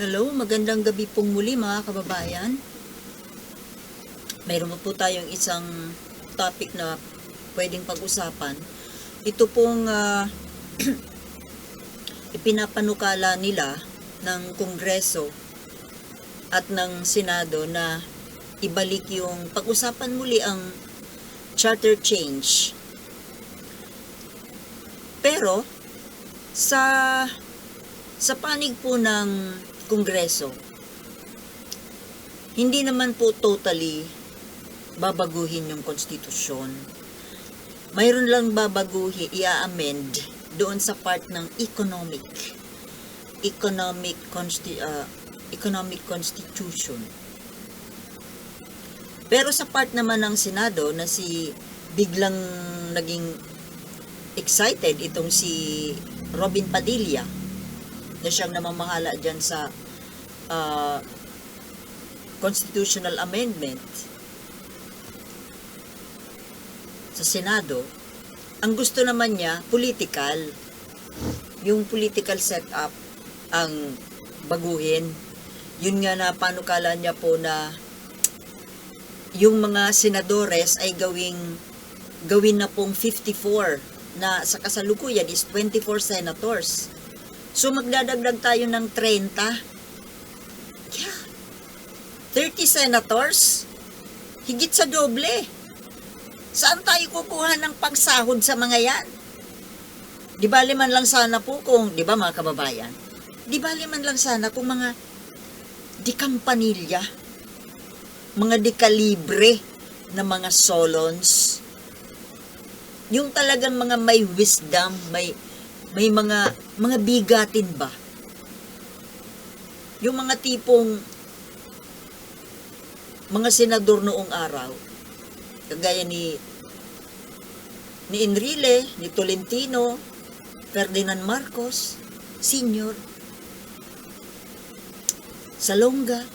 Hello, magandang gabi pong muli mga kababayan. Mayroon po tayong isang topic na pwedeng pag-usapan. Ito pong ah, ipinapanukala nila ng Kongreso at ng Senado na ibalik yung pag-usapan muli ang charter change. Pero sa sa panig po ng Kongreso, hindi naman po totally babaguhin yung konstitusyon. Mayroon lang babaguhin, i-amend doon sa part ng economic economic consti ah, economic constitution. Pero sa part naman ng Senado na si biglang naging excited itong si Robin Padilla na siyang namamahala dyan sa ah, constitutional amendment sa Senado, ang gusto naman niya, political. Yung political setup ang baguhin. Yun nga na panukala niya po na yung mga senadores ay gawing gawin na pong 54 na sa kasalukuyan is 24 senators. So magdadagdag tayo ng 30. Yeah. 30 senators? Higit sa doble. Saan tayo kukuha ng pagsahod sa mga yan? Di bali man lang sana po kung, di ba mga kababayan? Di bali man lang sana kung mga di kampanilya, mga di kalibre na mga solons, yung talagang mga may wisdom, may may mga mga bigatin ba? Yung mga tipong mga senador noong araw, kagaya ni ni Enrile, ni Tolentino, Ferdinand Marcos, Senior, Salonga,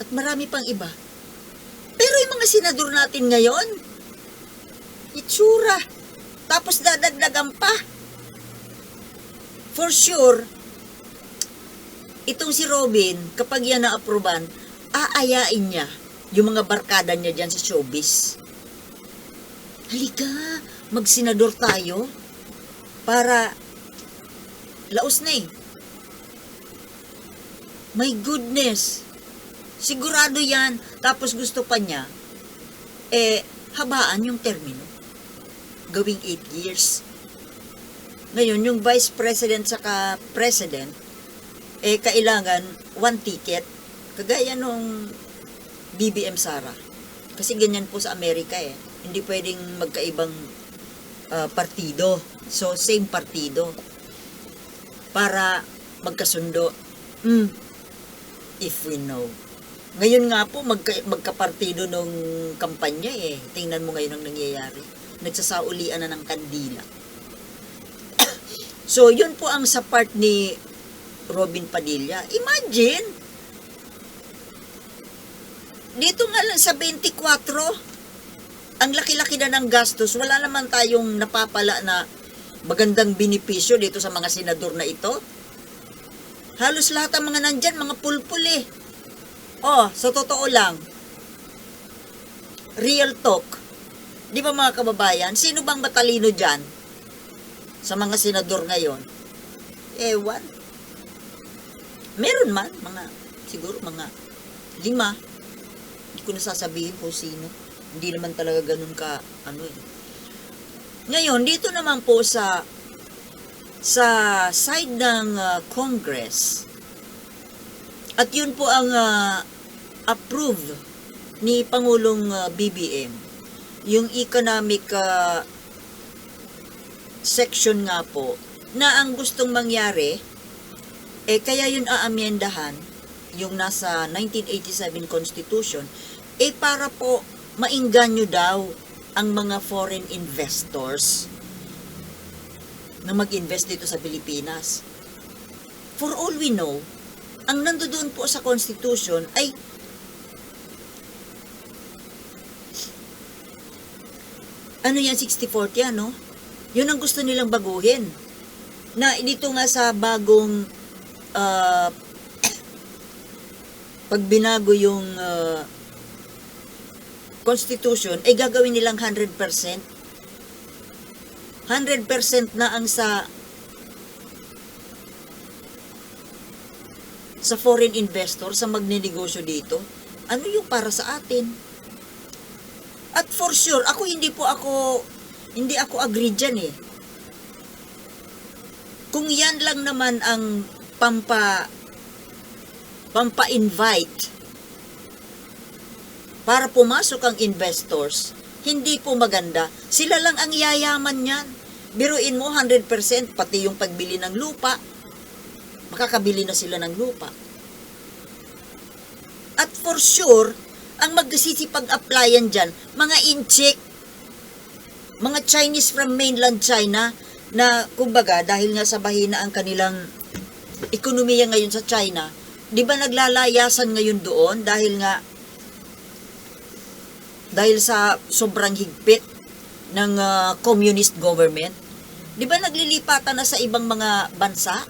at marami pang iba. Pero yung mga senador natin ngayon, itsura, tapos dadagdagan pa. For sure, itong si Robin, kapag yan na-aproban, aayain niya yung mga barkada niya dyan sa showbiz. Halika, magsenador tayo para laos na eh. My goodness. Sigurado yan. Tapos gusto pa niya, eh, habaan yung termino. Gawing 8 years. Ngayon, yung vice president saka president, eh, kailangan one ticket. Kagaya nung BBM Sara. Kasi ganyan po sa Amerika eh. Hindi pwedeng magkaibang ah, partido. So, same partido. Para magkasundo. Mm, if we know. Ngayon nga po, magka, magkapartido nung kampanya eh. Tingnan mo ngayon ang nangyayari. Nagsasaulian na ng kandila. So, yun po ang sa part ni Robin Padilla. Imagine, dito nga lang sa 24, ang laki-laki na ng gastos, wala naman tayong napapala na magandang binipisyo dito sa mga senador na ito. Halos lahat ng mga nandyan, mga pulpul eh. Oh, sa totoo lang, real talk, di ba mga kababayan, sino bang matalino dyan sa mga senador ngayon? Ewan. Meron man, mga, siguro mga lima. Hindi ko nasasabihin kung sino. Hindi naman talaga ganun ka, ano eh. Ngayon, dito naman po sa sa side ng uh, Congress, at yun po ang uh, approved ni Pangulong uh, BBM, yung economic uh, section nga po, na ang gustong mangyari, eh kaya yun aamyendahan, yung nasa 1987 Constitution, eh para po mainganyo daw ang mga foreign investors na mag-invest dito sa Pilipinas. For all we know, ang nandoon po sa Constitution ay ano yan, 60-40 ano? Yun ang gusto nilang baguhin. Na dito nga sa bagong uh, pag binago yung uh, constitution, ay gagawin nilang 100%. 100% na ang sa sa foreign investor sa magninegosyo dito. Ano yung para sa atin? At for sure, ako hindi po ako hindi ako agree dyan eh. Kung yan lang naman ang pampa pampa-invite para pumasok ang investors, hindi po maganda. Sila lang ang yayaman niyan. Biruin mo 100% pati yung pagbili ng lupa, makakabili na sila ng lupa. At for sure, ang magsisipag-applyan dyan, mga incheck, mga Chinese from mainland China, na kumbaga dahil nga sa bahina ang kanilang ekonomiya ngayon sa China, di ba naglalayasan ngayon doon dahil nga dahil sa sobrang higpit ng ah, communist government, di ba naglilipatan na sa ibang mga bansa?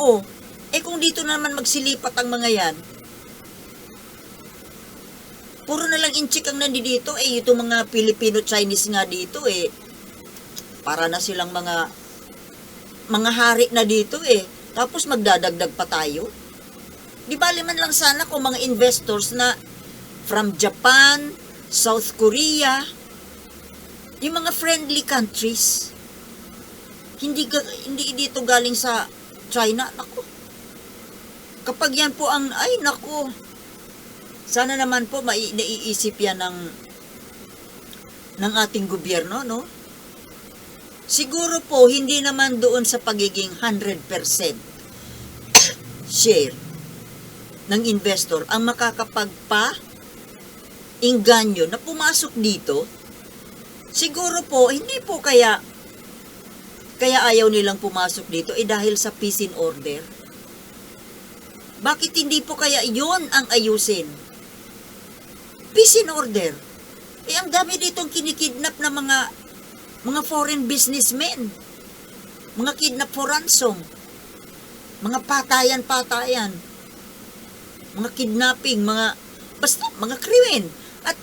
Oh, eh kung dito naman magsilipat ang mga yan, puro na lang inchik ang nandito, eh itong mga Filipino-Chinese nga dito, eh, para na silang mga mga hari na dito eh. Tapos magdadagdag pa tayo. Di ba man lang sana kung mga investors na from Japan, South Korea, yung mga friendly countries. Hindi hindi dito galing sa China. Nako. Kapag yan po ang ay nako. Sana naman po mai naiisip yan ng ng ating gobyerno, no? Siguro po, hindi naman doon sa pagiging 100% share ng investor ang makakapagpa inganyo na pumasok dito. Siguro po, hindi po kaya kaya ayaw nilang pumasok dito eh dahil sa peace in order. Bakit hindi po kaya yon ang ayusin? Peace in order. Eh ang dami ditong kinikidnap na mga mga foreign businessmen, mga kidnap for ransom, mga patayan-patayan, mga kidnapping, mga, basta, mga krimen. At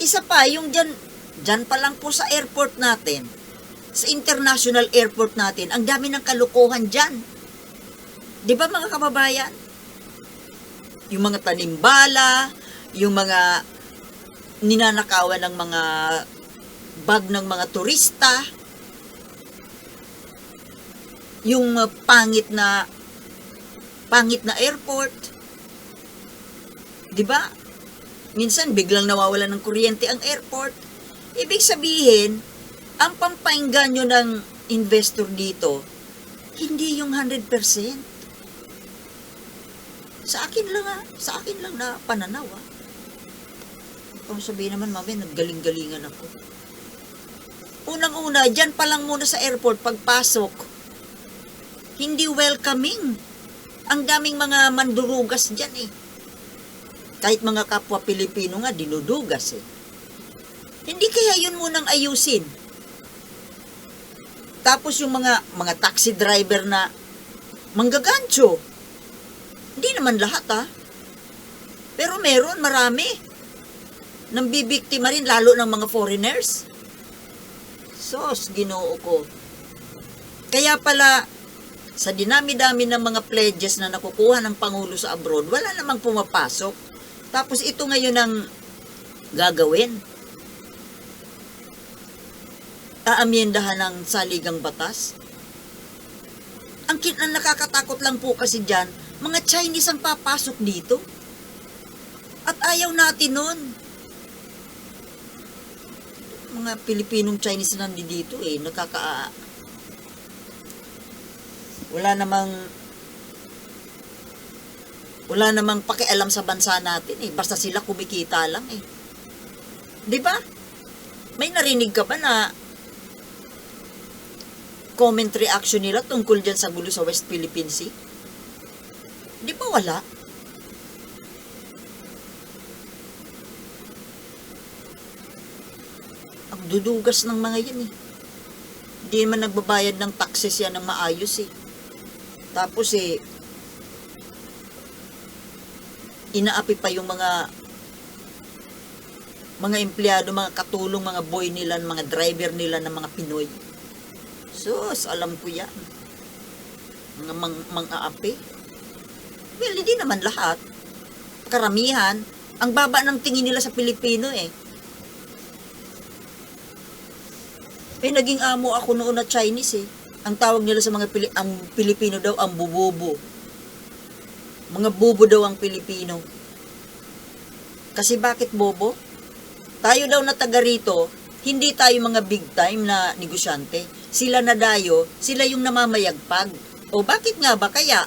isa pa, yung dyan, dyan pa lang po sa airport natin, sa international airport natin, ang dami ng kalukuhan dyan. Di ba mga kababayan? Yung mga tanimbala, yung mga ninanakawan ng mga bag ng mga turista, yung uh, pangit na pangit na airport. 'Di ba? Minsan biglang nawawala ng kuryente ang airport. Ibig sabihin, ang pampainganyo ng investor dito, hindi yung 100%. Sa akin lang ah, sa akin lang na pananaw ah. Kung sabihin naman, mami, naggaling-galingan ako. Unang-una, dyan pa lang muna sa airport, pagpasok, hindi welcoming. Ang daming mga mandurugas dyan eh. Kahit mga kapwa Pilipino nga, dinudugas eh. Hindi kaya yun munang ayusin. Tapos yung mga mga taxi driver na manggagancho. Hindi naman lahat ah. Pero meron, marami. Nang bibiktima rin, lalo ng mga foreigners. Sos, ginoo ko. Kaya pala, sa dinami-dami ng mga pledges na nakukuha ng Pangulo sa abroad, wala namang pumapasok. Tapos ito ngayon ang gagawin. Aamyendahan ng saligang batas. Ang, ang nakakatakot lang po kasi dyan, mga Chinese ang papasok dito. At ayaw natin nun mga Pilipinong Chinese na nandito eh, nakaka... Wala namang... Wala namang pakialam sa bansa natin eh. Basta sila kumikita lang eh. Di ba? May narinig ka ba na comment reaction nila tungkol dyan sa gulo sa West Philippine Sea? Di ba wala? Dudugas ng mga yan eh. Hindi naman nagbabayad ng taxes yan ng maayos eh. Tapos eh, inaapi pa yung mga mga empleyado, mga katulong, mga boy nila, mga driver nila ng mga Pinoy. Sus, alam ko yan. Mga mang, mang-aapi. Well, hindi naman lahat. Karamihan, ang baba ng tingin nila sa Pilipino eh. Eh, naging amo ako noon na Chinese eh. Ang tawag nila sa mga Pili ang Pilipino daw, ang bubobo. Mga bobo daw ang Pilipino. Kasi bakit bobo? Tayo daw na taga rito, hindi tayo mga big time na negosyante. Sila na dayo, sila yung namamayagpag. O bakit nga ba kaya?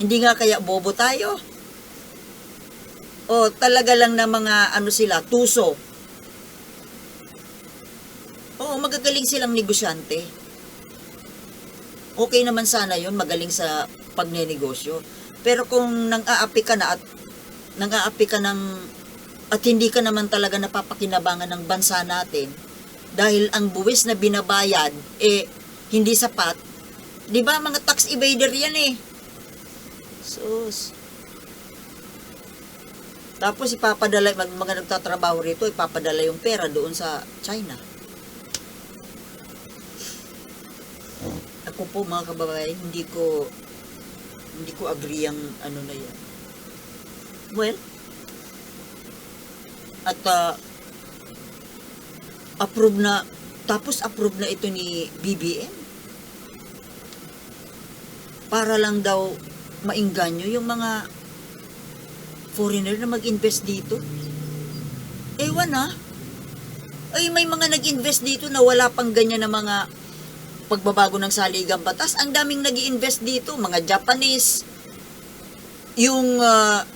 Hindi nga kaya bobo tayo? O talaga lang na mga ano sila, tuso. Oo, magagaling silang negosyante. Okay naman sana yon magaling sa pagnenegosyo. Pero kung nang-aapi ka na at nang-aapi ka ng at hindi ka naman talaga napapakinabangan ng bansa natin dahil ang buwis na binabayad eh hindi sapat. 'Di ba mga tax evader 'yan eh. Sus. Tapos ipapadala mag mga nagtatrabaho rito, ipapadala yung pera doon sa China. Ako po mga kababayan, hindi ko hindi ko agree ang ano na yan. Well, at ah, approve na tapos approve na ito ni BBM para lang daw maingganyo yung mga foreigner na mag-invest dito. Ewan na. Ay, may mga nag-invest dito na wala pang ganyan na mga pagbabago ng saligang batas. Ang daming nag invest dito, mga Japanese, yung ah,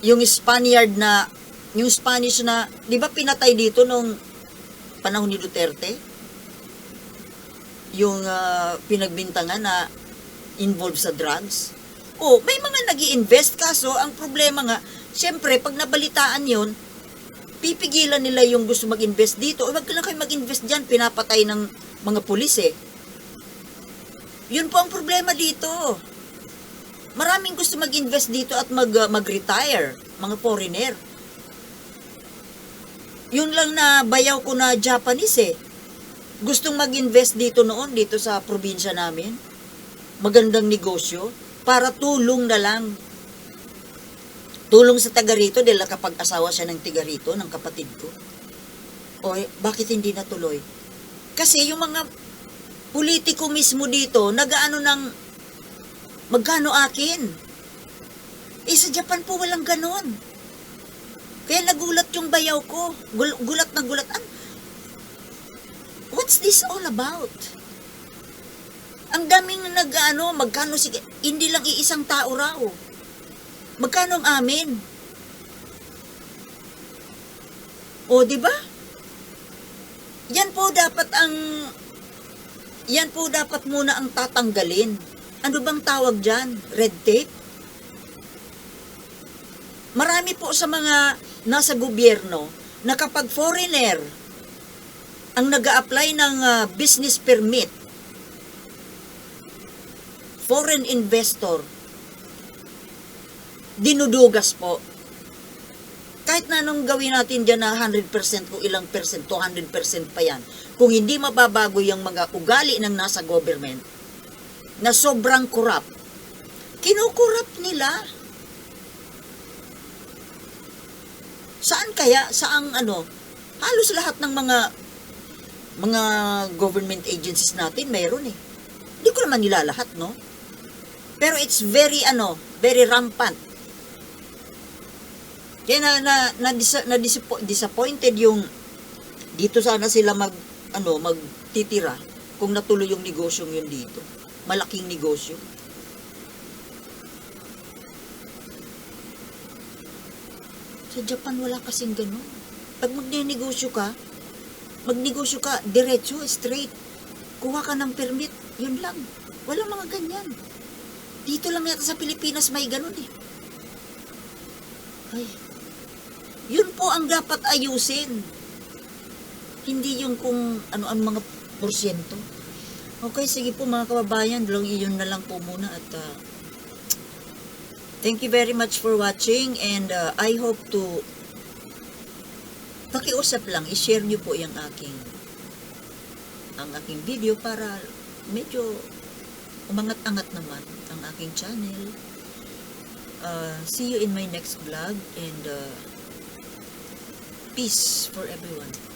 yung Spaniard na yung Spanish na, di ba pinatay dito nung panahon ni Duterte? Yung ah, pinagbintangan na involved sa drugs. Oh, may mga nag invest kaso ang problema nga, syempre pag nabalitaan yon pipigilan nila yung gusto mag-invest dito. O wag na kayo mag-invest dyan, pinapatay ng mga pulis eh. Yun po ang problema dito. Maraming gusto mag-invest dito at mag, uh, mag-retire, mga foreigner. Yun lang na bayaw ko na Japanese eh. Gustong mag-invest dito noon, dito sa probinsya namin. Magandang negosyo. Para tulong na lang. Tulong sa taga rito dahil kapag asawa siya ng tiga rito, ng kapatid ko. O, bakit hindi natuloy? Kasi yung mga politiko mismo dito, nagaano ng magkano akin. Eh, sa Japan po walang ganon. Kaya nagulat yung bayaw ko. Gul- gulat na gulat. An- What's this all about? Ang daming nag-ano, magkano si hindi lang iisang tao raw. Magkano ang amin? O, di ba? Yan po dapat ang yan po dapat muna ang tatanggalin. Ano bang tawag dyan? Red tape? Marami po sa mga nasa gobyerno na kapag foreigner ang nag apply ng ah, business permit, foreign investor, dinudugas po. Kahit na anong gawin natin dyan na 100% kung ilang percent, 200% pa yan. Kung hindi mababago yung mga ugali ng nasa government na sobrang corrupt, kinukurap nila. Saan kaya? Saang ano? Halos lahat ng mga mga government agencies natin meron eh. Hindi ko naman nila lahat, no? Pero it's very ano, very rampant. Kaya na, na, na, disa- na disappo- disappointed yung dito sana sila mag ano magtitira kung natuloy yung negosyong yun dito. Malaking negosyo. Sa Japan wala kasing ganun. Pag magnenegosyo ka, magnegosyo ka, diretso, straight. Kuha ka ng permit, yun lang. Wala mga ganyan. Dito lang yata sa Pilipinas may ganun eh. Ay, yun po ang dapat ayusin. Hindi yung kung ano-ano mga porsyento. Okay, sige po mga kababayan, dalawang iyon na lang po muna at ah, Thank you very much for watching and uh, I hope to pakiusap lang, i-share nyo po yung aking ang aking video para medyo umangat-angat naman ang aking channel. Uh, see you in my next vlog and uh, peace for everyone.